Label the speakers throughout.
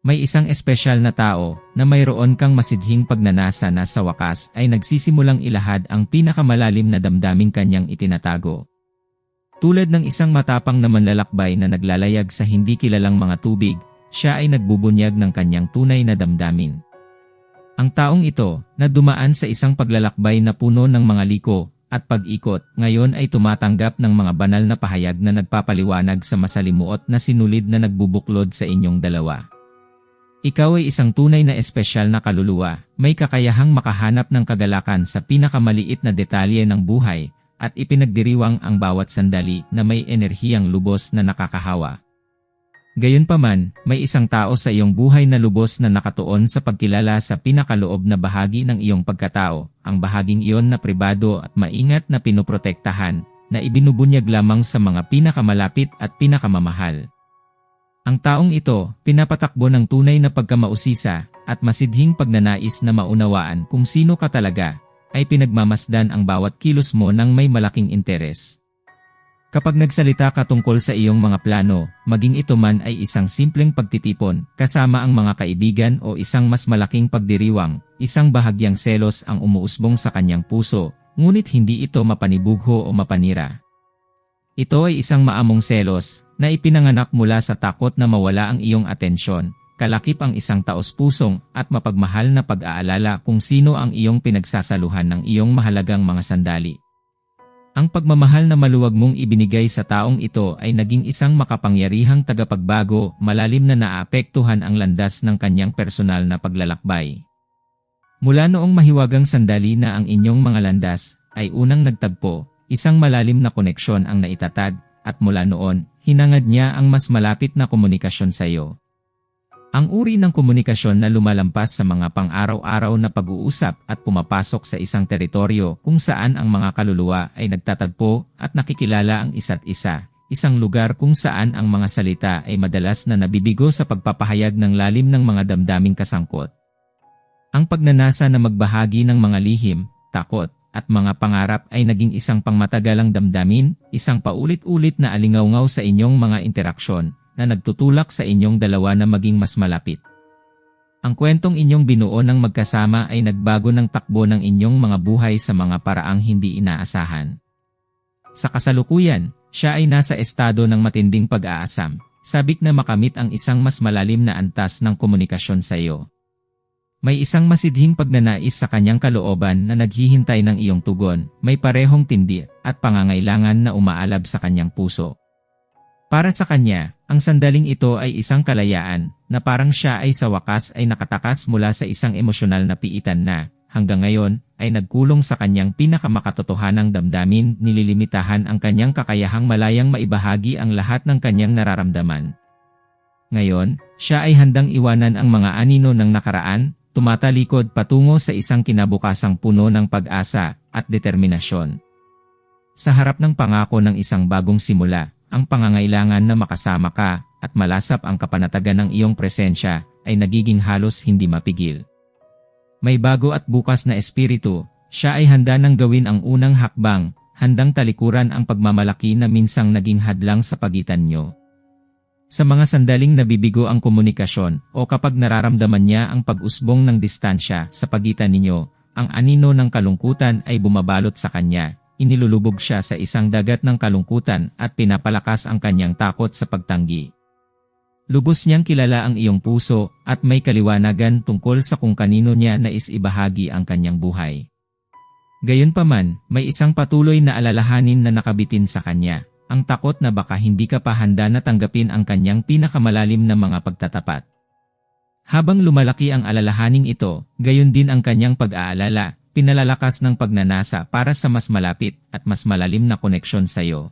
Speaker 1: May isang espesyal na tao na mayroon kang masidhing pagnanasa na sa wakas ay nagsisimulang ilahad ang pinakamalalim na damdaming kanyang itinatago. Tulad ng isang matapang na manlalakbay na naglalayag sa hindi kilalang mga tubig, siya ay nagbubunyag ng kanyang tunay na damdamin. Ang taong ito, na dumaan sa isang paglalakbay na puno ng mga liko at pag-ikot, ngayon ay tumatanggap ng mga banal na pahayag na nagpapaliwanag sa masalimuot na sinulid na nagbubuklod sa inyong dalawa. Ikaw ay isang tunay na espesyal na kaluluwa, may kakayahang makahanap ng kagalakan sa pinakamaliit na detalye ng buhay, at ipinagdiriwang ang bawat sandali na may enerhiyang lubos na nakakahawa. Gayunpaman, may isang tao sa iyong buhay na lubos na nakatuon sa pagkilala sa pinakaloob na bahagi ng iyong pagkatao, ang bahaging iyon na pribado at maingat na pinoprotektahan, na ibinubunyag lamang sa mga pinakamalapit at pinakamamahal. Ang taong ito, pinapatakbo ng tunay na pagkamausisa at masidhing pagnanais na maunawaan kung sino ka talaga, ay pinagmamasdan ang bawat kilos mo ng may malaking interes. Kapag nagsalita ka tungkol sa iyong mga plano, maging ito man ay isang simpleng pagtitipon, kasama ang mga kaibigan o isang mas malaking pagdiriwang, isang bahagyang selos ang umuusbong sa kanyang puso, ngunit hindi ito mapanibugho o mapanira. Ito ay isang maamong selos na ipinanganak mula sa takot na mawala ang iyong atensyon, kalakip ang isang taos-pusong at mapagmahal na pag-aalala kung sino ang iyong pinagsasaluhan ng iyong mahalagang mga sandali. Ang pagmamahal na maluwag mong ibinigay sa taong ito ay naging isang makapangyarihang tagapagbago, malalim na naapektuhan ang landas ng kanyang personal na paglalakbay. Mula noong mahiwagang sandali na ang inyong mga landas ay unang nagtagpo, Isang malalim na koneksyon ang naitatag, at mula noon, hinangad niya ang mas malapit na komunikasyon sa iyo. Ang uri ng komunikasyon na lumalampas sa mga pang-araw-araw na pag-uusap at pumapasok sa isang teritoryo kung saan ang mga kaluluwa ay nagtatagpo at nakikilala ang isa't isa, isang lugar kung saan ang mga salita ay madalas na nabibigo sa pagpapahayag ng lalim ng mga damdaming kasangkot. Ang pagnanasa na magbahagi ng mga lihim, takot, at mga pangarap ay naging isang pangmatagalang damdamin, isang paulit-ulit na alingawngaw sa inyong mga interaksyon na nagtutulak sa inyong dalawa na maging mas malapit. Ang kwentong inyong binuo ng magkasama ay nagbago ng takbo ng inyong mga buhay sa mga paraang hindi inaasahan. Sa kasalukuyan, siya ay nasa estado ng matinding pag-aasam, sabik na makamit ang isang mas malalim na antas ng komunikasyon sa iyo. May isang masidhing pagnanais sa kanyang kalooban na naghihintay ng iyong tugon, may parehong tindi at pangangailangan na umaalab sa kanyang puso. Para sa kanya, ang sandaling ito ay isang kalayaan na parang siya ay sa wakas ay nakatakas mula sa isang emosyonal na piitan na, hanggang ngayon, ay nagkulong sa kanyang pinakamakatotohanang damdamin nililimitahan ang kanyang kakayahang malayang maibahagi ang lahat ng kanyang nararamdaman. Ngayon, siya ay handang iwanan ang mga anino ng nakaraan tumatalikod patungo sa isang kinabukasang puno ng pag-asa at determinasyon. Sa harap ng pangako ng isang bagong simula, ang pangangailangan na makasama ka at malasap ang kapanatagan ng iyong presensya ay nagiging halos hindi mapigil. May bago at bukas na espiritu, siya ay handa nang gawin ang unang hakbang, handang talikuran ang pagmamalaki na minsang naging hadlang sa pagitan nyo. Sa mga sandaling nabibigo ang komunikasyon o kapag nararamdaman niya ang pag-usbong ng distansya sa pagitan ninyo, ang anino ng kalungkutan ay bumabalot sa kanya, inilulubog siya sa isang dagat ng kalungkutan at pinapalakas ang kanyang takot sa pagtanggi. Lubos niyang kilala ang iyong puso at may kaliwanagan tungkol sa kung kanino niya nais ibahagi ang kanyang buhay. Gayunpaman, may isang patuloy na alalahanin na nakabitin sa kanya, ang takot na baka hindi ka pa handa na tanggapin ang kanyang pinakamalalim na mga pagtatapat. Habang lumalaki ang alalahaning ito, gayon din ang kanyang pag-aalala, pinalalakas ng pagnanasa para sa mas malapit at mas malalim na koneksyon sa iyo.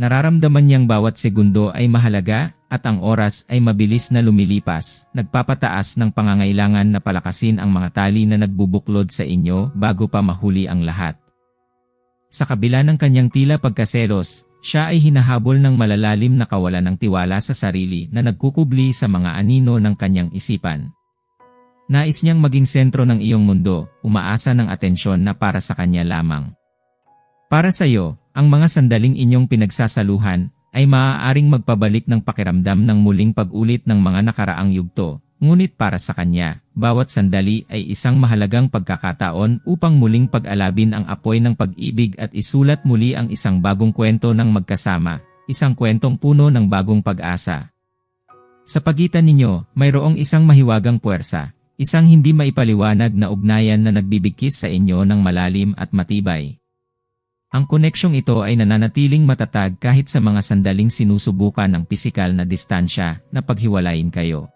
Speaker 1: Nararamdaman niyang bawat segundo ay mahalaga at ang oras ay mabilis na lumilipas, nagpapataas ng pangangailangan na palakasin ang mga tali na nagbubuklod sa inyo bago pa mahuli ang lahat. Sa kabila ng kanyang tila pagkaselos, siya ay hinahabol ng malalalim na kawalan ng tiwala sa sarili na nagkukubli sa mga anino ng kanyang isipan. Nais niyang maging sentro ng iyong mundo, umaasa ng atensyon na para sa kanya lamang. Para sa iyo, ang mga sandaling inyong pinagsasaluhan ay maaaring magpabalik ng pakiramdam ng muling pag-ulit ng mga nakaraang yugto. Ngunit para sa kanya, bawat sandali ay isang mahalagang pagkakataon upang muling pag-alabin ang apoy ng pag-ibig at isulat muli ang isang bagong kwento ng magkasama, isang kwentong puno ng bagong pag-asa. Sa pagitan ninyo, mayroong isang mahiwagang puwersa, isang hindi maipaliwanag na ugnayan na nagbibigkis sa inyo ng malalim at matibay. Ang koneksyong ito ay nananatiling matatag kahit sa mga sandaling sinusubukan ng pisikal na distansya na paghiwalayin kayo.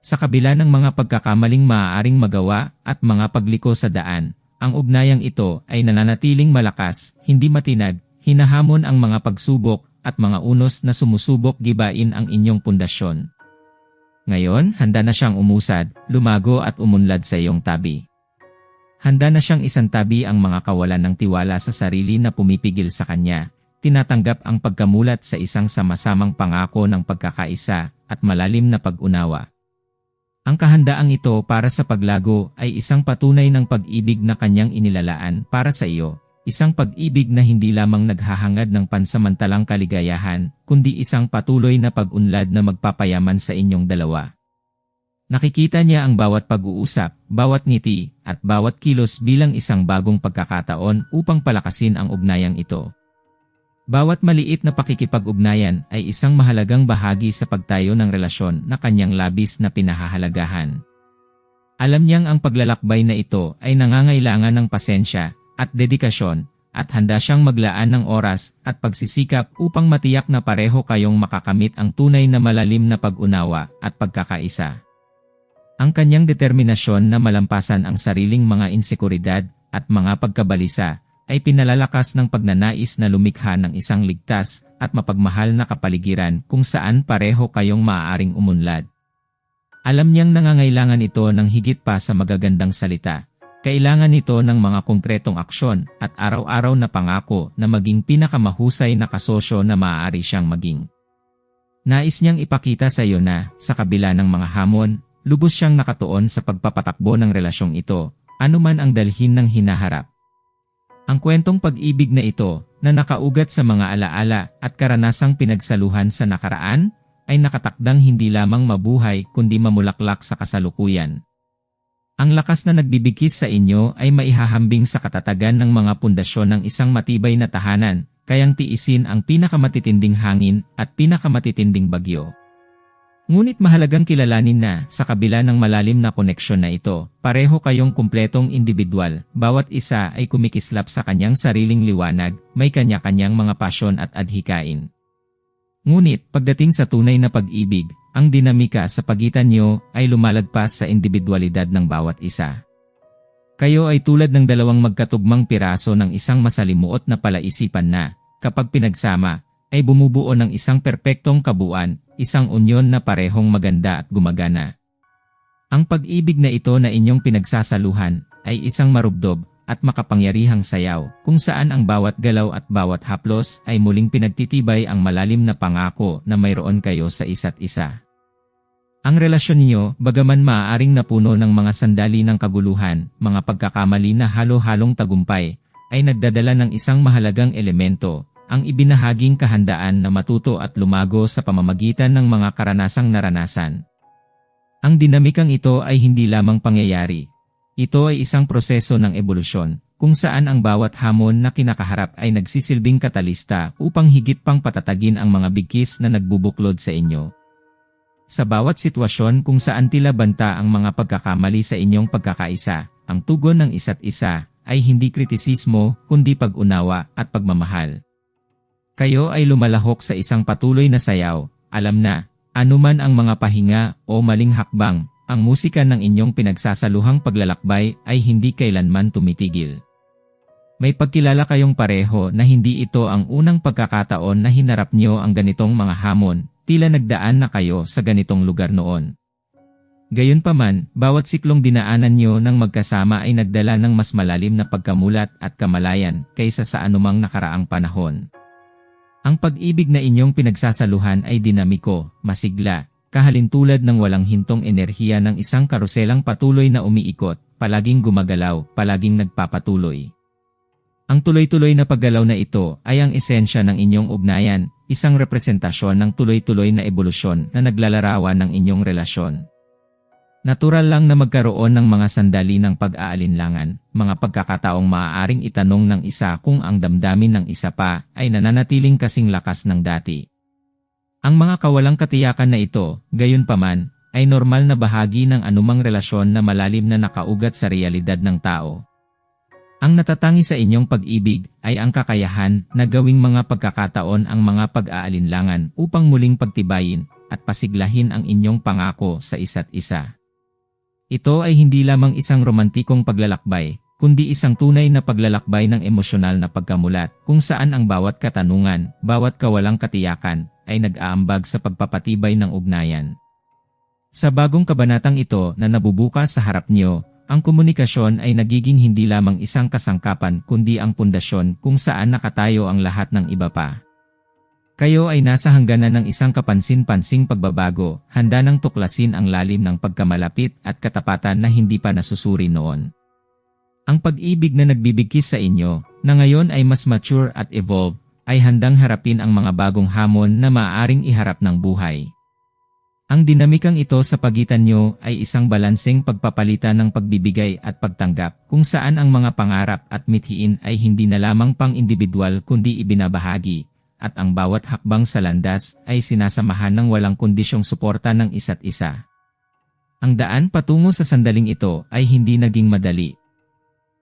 Speaker 1: Sa kabila ng mga pagkakamaling maaaring magawa at mga pagliko sa daan, ang ugnayang ito ay nananatiling malakas, hindi matinag, hinahamon ang mga pagsubok at mga unos na sumusubok gibain ang inyong pundasyon. Ngayon, handa na siyang umusad, lumago at umunlad sa iyong tabi. Handa na siyang isantabi ang mga kawalan ng tiwala sa sarili na pumipigil sa kanya, tinatanggap ang pagkamulat sa isang sama-samang pangako ng pagkakaisa at malalim na pag-unawa. Ang kahandaang ito para sa paglago ay isang patunay ng pag-ibig na kanyang inilalaan para sa iyo, isang pag-ibig na hindi lamang naghahangad ng pansamantalang kaligayahan, kundi isang patuloy na pag-unlad na magpapayaman sa inyong dalawa. Nakikita niya ang bawat pag-uusap, bawat ngiti, at bawat kilos bilang isang bagong pagkakataon upang palakasin ang ugnayang ito. Bawat maliit na pakikipag-ugnayan ay isang mahalagang bahagi sa pagtayo ng relasyon na kanyang labis na pinahahalagahan. Alam niyang ang paglalakbay na ito ay nangangailangan ng pasensya at dedikasyon at handa siyang maglaan ng oras at pagsisikap upang matiyak na pareho kayong makakamit ang tunay na malalim na pag-unawa at pagkakaisa. Ang kanyang determinasyon na malampasan ang sariling mga insekuridad at mga pagkabalisa ay pinalalakas ng pagnanais na lumikha ng isang ligtas at mapagmahal na kapaligiran kung saan pareho kayong maaaring umunlad. Alam niyang nangangailangan ito ng higit pa sa magagandang salita. Kailangan nito ng mga konkretong aksyon at araw-araw na pangako na maging pinakamahusay na kasosyo na maaari siyang maging. Nais niyang ipakita sa iyo na, sa kabila ng mga hamon, lubos siyang nakatuon sa pagpapatakbo ng relasyong ito, anuman ang dalhin ng hinaharap. Ang kwentong pag-ibig na ito, na nakaugat sa mga alaala at karanasang pinagsaluhan sa nakaraan, ay nakatakdang hindi lamang mabuhay kundi mamulaklak sa kasalukuyan. Ang lakas na nagbibigkis sa inyo ay maihahambing sa katatagan ng mga pundasyon ng isang matibay na tahanan, kayang tiisin ang pinakamatitinding hangin at pinakamatitinding bagyo. Ngunit mahalagang kilalanin na, sa kabila ng malalim na koneksyon na ito, pareho kayong kumpletong individual, bawat isa ay kumikislap sa kanyang sariling liwanag, may kanya-kanyang mga pasyon at adhikain. Ngunit, pagdating sa tunay na pag-ibig, ang dinamika sa pagitan niyo ay lumalagpas sa individualidad ng bawat isa. Kayo ay tulad ng dalawang magkatugmang piraso ng isang masalimuot na palaisipan na, kapag pinagsama, ay bumubuo ng isang perpektong kabuuan, isang unyon na parehong maganda at gumagana. Ang pag-ibig na ito na inyong pinagsasaluhan ay isang marubdob at makapangyarihang sayaw kung saan ang bawat galaw at bawat haplos ay muling pinagtitibay ang malalim na pangako na mayroon kayo sa isa't isa. Ang relasyon niyo, bagaman maaaring napuno ng mga sandali ng kaguluhan, mga pagkakamali na halo-halong tagumpay, ay nagdadala ng isang mahalagang elemento, ang ibinahaging kahandaan na matuto at lumago sa pamamagitan ng mga karanasang naranasan. Ang dinamikang ito ay hindi lamang pangyayari. Ito ay isang proseso ng ebolusyon, kung saan ang bawat hamon na kinakaharap ay nagsisilbing katalista upang higit pang patatagin ang mga bigkis na nagbubuklod sa inyo. Sa bawat sitwasyon kung saan tila banta ang mga pagkakamali sa inyong pagkakaisa, ang tugon ng isa't isa ay hindi kritisismo kundi pag-unawa at pagmamahal. Kayo ay lumalahok sa isang patuloy na sayaw, alam na, anuman ang mga pahinga o maling hakbang, ang musika ng inyong pinagsasaluhang paglalakbay ay hindi kailanman tumitigil. May pagkilala kayong pareho na hindi ito ang unang pagkakataon na hinarap niyo ang ganitong mga hamon, tila nagdaan na kayo sa ganitong lugar noon. Gayunpaman, bawat siklong dinaanan niyo ng magkasama ay nagdala ng mas malalim na pagkamulat at kamalayan kaysa sa anumang nakaraang panahon. Ang pag-ibig na inyong pinagsasaluhan ay dinamiko, masigla, kahalintulad ng walang hintong enerhiya ng isang karuselang patuloy na umiikot, palaging gumagalaw, palaging nagpapatuloy. Ang tuloy-tuloy na paggalaw na ito ay ang esensya ng inyong ugnayan, isang representasyon ng tuloy-tuloy na ebolusyon na naglalarawan ng inyong relasyon. Natural lang na magkaroon ng mga sandali ng pag-aalinlangan, mga pagkakataong maaaring itanong ng isa kung ang damdamin ng isa pa ay nananatiling kasing lakas ng dati. Ang mga kawalang katiyakan na ito, gayon paman, ay normal na bahagi ng anumang relasyon na malalim na nakaugat sa realidad ng tao. Ang natatangi sa inyong pag-ibig ay ang kakayahan na gawing mga pagkakataon ang mga pag-aalinlangan upang muling pagtibayin at pasiglahin ang inyong pangako sa isa't isa. Ito ay hindi lamang isang romantikong paglalakbay, kundi isang tunay na paglalakbay ng emosyonal na pagkamulat kung saan ang bawat katanungan, bawat kawalang katiyakan, ay nag-aambag sa pagpapatibay ng ugnayan. Sa bagong kabanatang ito na nabubukas sa harap niyo, ang komunikasyon ay nagiging hindi lamang isang kasangkapan kundi ang pundasyon kung saan nakatayo ang lahat ng iba pa. Kayo ay nasa hangganan ng isang kapansin-pansing pagbabago, handa nang tuklasin ang lalim ng pagkamalapit at katapatan na hindi pa nasusuri noon. Ang pag-ibig na nagbibigkis sa inyo, na ngayon ay mas mature at evolve, ay handang harapin ang mga bagong hamon na maaaring iharap ng buhay. Ang dinamikang ito sa pagitan nyo ay isang balanseng pagpapalitan ng pagbibigay at pagtanggap kung saan ang mga pangarap at mithiin ay hindi na lamang pang individual kundi ibinabahagi at ang bawat hakbang sa landas ay sinasamahan ng walang kondisyong suporta ng isa't isa. Ang daan patungo sa sandaling ito ay hindi naging madali.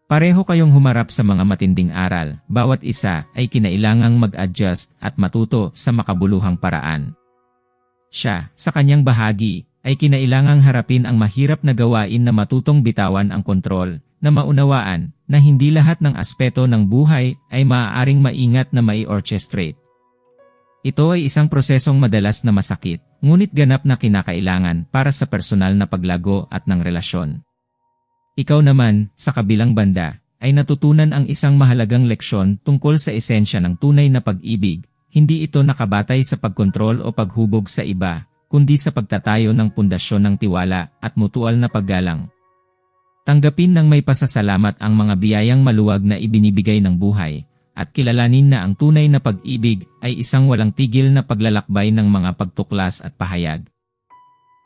Speaker 1: Pareho kayong humarap sa mga matinding aral, bawat isa ay kinailangang mag-adjust at matuto sa makabuluhang paraan. Siya, sa kanyang bahagi, ay kinailangang harapin ang mahirap na gawain na matutong bitawan ang kontrol, na maunawaan na hindi lahat ng aspeto ng buhay ay maaaring maingat na mai-orchestrate. Ito ay isang prosesong madalas na masakit, ngunit ganap na kinakailangan para sa personal na paglago at ng relasyon. Ikaw naman, sa kabilang banda, ay natutunan ang isang mahalagang leksyon tungkol sa esensya ng tunay na pag-ibig, hindi ito nakabatay sa pagkontrol o paghubog sa iba, kundi sa pagtatayo ng pundasyon ng tiwala at mutual na paggalang. Tanggapin ng may pasasalamat ang mga biyayang maluwag na ibinibigay ng buhay, at kilalanin na ang tunay na pag-ibig ay isang walang tigil na paglalakbay ng mga pagtuklas at pahayag.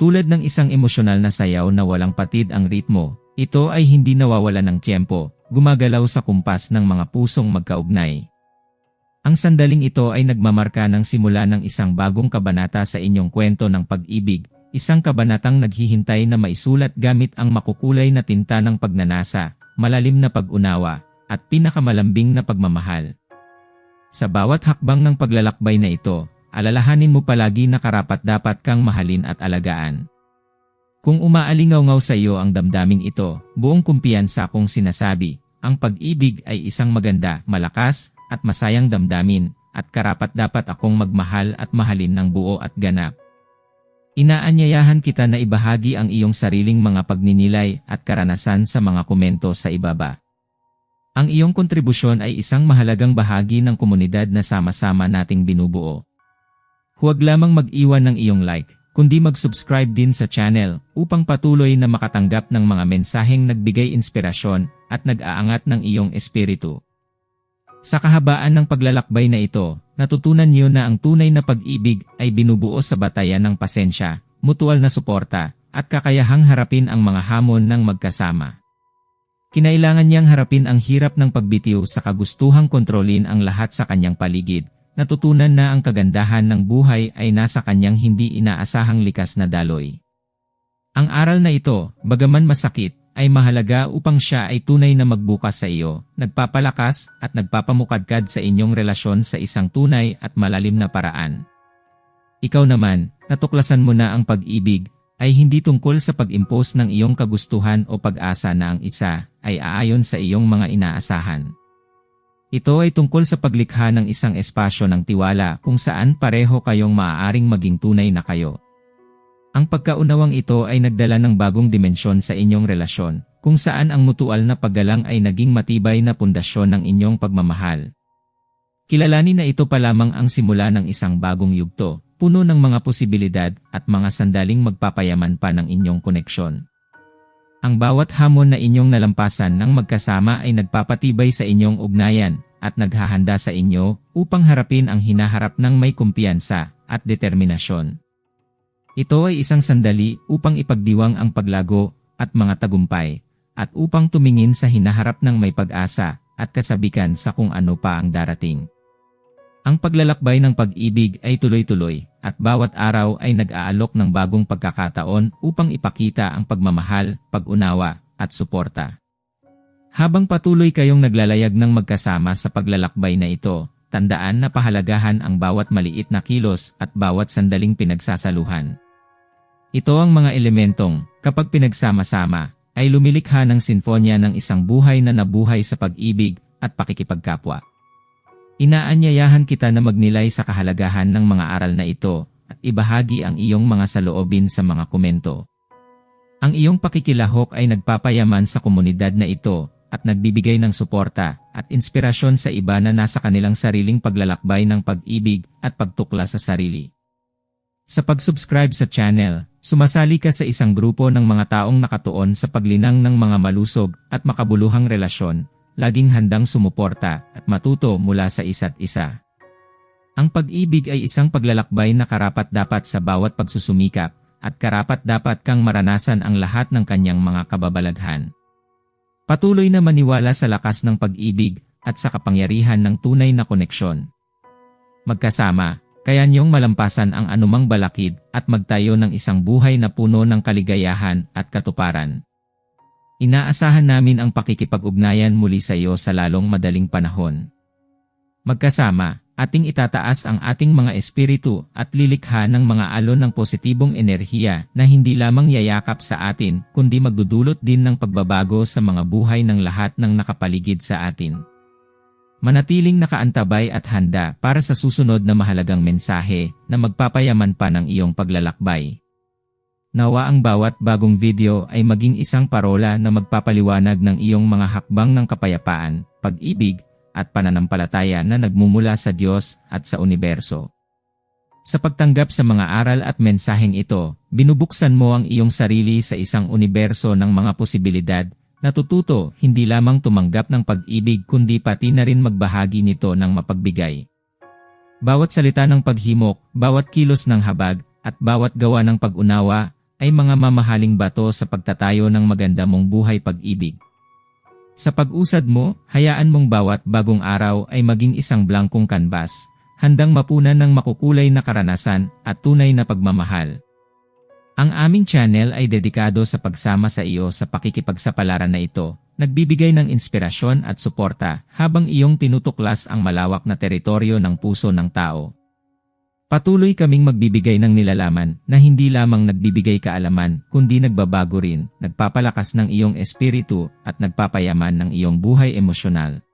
Speaker 1: Tulad ng isang emosyonal na sayaw na walang patid ang ritmo, ito ay hindi nawawala ng tiyempo, gumagalaw sa kumpas ng mga pusong magkaugnay. Ang sandaling ito ay nagmamarka ng simula ng isang bagong kabanata sa inyong kwento ng pag-ibig, isang kabanatang naghihintay na maisulat gamit ang makukulay na tinta ng pagnanasa, malalim na pag-unawa, at pinakamalambing na pagmamahal. Sa bawat hakbang ng paglalakbay na ito, alalahanin mo palagi na karapat dapat kang mahalin at alagaan. Kung umaalingaw-ngaw sa iyo ang damdaming ito, buong kumpiyansa akong sinasabi, ang pag-ibig ay isang maganda, malakas, at masayang damdamin, at karapat dapat akong magmahal at mahalin ng buo at ganap. Inaanyayahan kita na ibahagi ang iyong sariling mga pagninilay at karanasan sa mga komento sa ibaba. Ang iyong kontribusyon ay isang mahalagang bahagi ng komunidad na sama-sama nating binubuo. Huwag lamang mag-iwan ng iyong like, kundi mag-subscribe din sa channel upang patuloy na makatanggap ng mga mensaheng nagbigay inspirasyon at nag-aangat ng iyong espiritu. Sa kahabaan ng paglalakbay na ito, natutunan niyo na ang tunay na pag-ibig ay binubuo sa batayan ng pasensya, mutual na suporta, at kakayahang harapin ang mga hamon ng magkasama. Kinailangan niyang harapin ang hirap ng pagbitiw sa kagustuhang kontrolin ang lahat sa kanyang paligid. Natutunan na ang kagandahan ng buhay ay nasa kanyang hindi inaasahang likas na daloy. Ang aral na ito, bagaman masakit, ay mahalaga upang siya ay tunay na magbukas sa iyo, nagpapalakas at nagpapamukadkad sa inyong relasyon sa isang tunay at malalim na paraan. Ikaw naman, natuklasan mo na ang pag-ibig, ay hindi tungkol sa pag-impose ng iyong kagustuhan o pag-asa na ang isa ay aayon sa iyong mga inaasahan. Ito ay tungkol sa paglikha ng isang espasyo ng tiwala kung saan pareho kayong maaaring maging tunay na kayo. Ang pagkaunawang ito ay nagdala ng bagong dimensyon sa inyong relasyon, kung saan ang mutual na paggalang ay naging matibay na pundasyon ng inyong pagmamahal. Kilalanin na ito pa lamang ang simula ng isang bagong yugto, puno ng mga posibilidad at mga sandaling magpapayaman pa ng inyong koneksyon. Ang bawat hamon na inyong nalampasan ng magkasama ay nagpapatibay sa inyong ugnayan at naghahanda sa inyo upang harapin ang hinaharap ng may kumpiyansa at determinasyon. Ito ay isang sandali upang ipagdiwang ang paglago at mga tagumpay at upang tumingin sa hinaharap ng may pag-asa at kasabikan sa kung ano pa ang darating. Ang paglalakbay ng pag-ibig ay tuloy-tuloy at bawat araw ay nag-aalok ng bagong pagkakataon upang ipakita ang pagmamahal, pag-unawa at suporta. Habang patuloy kayong naglalayag ng magkasama sa paglalakbay na ito, tandaan na pahalagahan ang bawat maliit na kilos at bawat sandaling pinagsasaluhan. Ito ang mga elementong, kapag pinagsama-sama, ay lumilikha ng sinfonya ng isang buhay na nabuhay sa pag-ibig at pakikipagkapwa. Inaanyayahan kita na magnilay sa kahalagahan ng mga aral na ito at ibahagi ang iyong mga saloobin sa mga komento. Ang iyong pakikilahok ay nagpapayaman sa komunidad na ito at nagbibigay ng suporta at inspirasyon sa iba na nasa kanilang sariling paglalakbay ng pag-ibig at pagtukla sa sarili. Sa pag-subscribe sa channel, sumasali ka sa isang grupo ng mga taong nakatuon sa paglinang ng mga malusog at makabuluhang relasyon laging handang sumuporta at matuto mula sa isa't isa. Ang pag-ibig ay isang paglalakbay na karapat-dapat sa bawat pagsusumikap at karapat-dapat kang maranasan ang lahat ng kanyang mga kababalaghan. Patuloy na maniwala sa lakas ng pag-ibig at sa kapangyarihan ng tunay na koneksyon. Magkasama, kaya niyong malampasan ang anumang balakid at magtayo ng isang buhay na puno ng kaligayahan at katuparan. Inaasahan namin ang pakikipag-ugnayan muli sa iyo sa lalong madaling panahon. Magkasama, ating itataas ang ating mga espiritu at lilikha ng mga alon ng positibong enerhiya na hindi lamang yayakap sa atin kundi magdudulot din ng pagbabago sa mga buhay ng lahat ng nakapaligid sa atin. Manatiling nakaantabay at handa para sa susunod na mahalagang mensahe na magpapayaman pa ng iyong paglalakbay. Nawa ang bawat bagong video ay maging isang parola na magpapaliwanag ng iyong mga hakbang ng kapayapaan, pag-ibig, at pananampalataya na nagmumula sa Diyos at sa universo. Sa pagtanggap sa mga aral at mensaheng ito, binubuksan mo ang iyong sarili sa isang universo ng mga posibilidad, natututo hindi lamang tumanggap ng pag-ibig kundi pati na rin magbahagi nito ng mapagbigay. Bawat salita ng paghimok, bawat kilos ng habag, at bawat gawa ng pag-unawa ay mga mamahaling bato sa pagtatayo ng maganda mong buhay pag-ibig. Sa pag-usad mo, hayaan mong bawat bagong araw ay maging isang blankong kanbas, handang mapunan ng makukulay na karanasan at tunay na pagmamahal. Ang aming channel ay dedikado sa pagsama sa iyo sa pakikipagsapalaran na ito, nagbibigay ng inspirasyon at suporta habang iyong tinutuklas ang malawak na teritoryo ng puso ng tao. Patuloy kaming magbibigay ng nilalaman na hindi lamang nagbibigay kaalaman kundi nagbabago rin, nagpapalakas ng iyong espiritu at nagpapayaman ng iyong buhay emosyonal.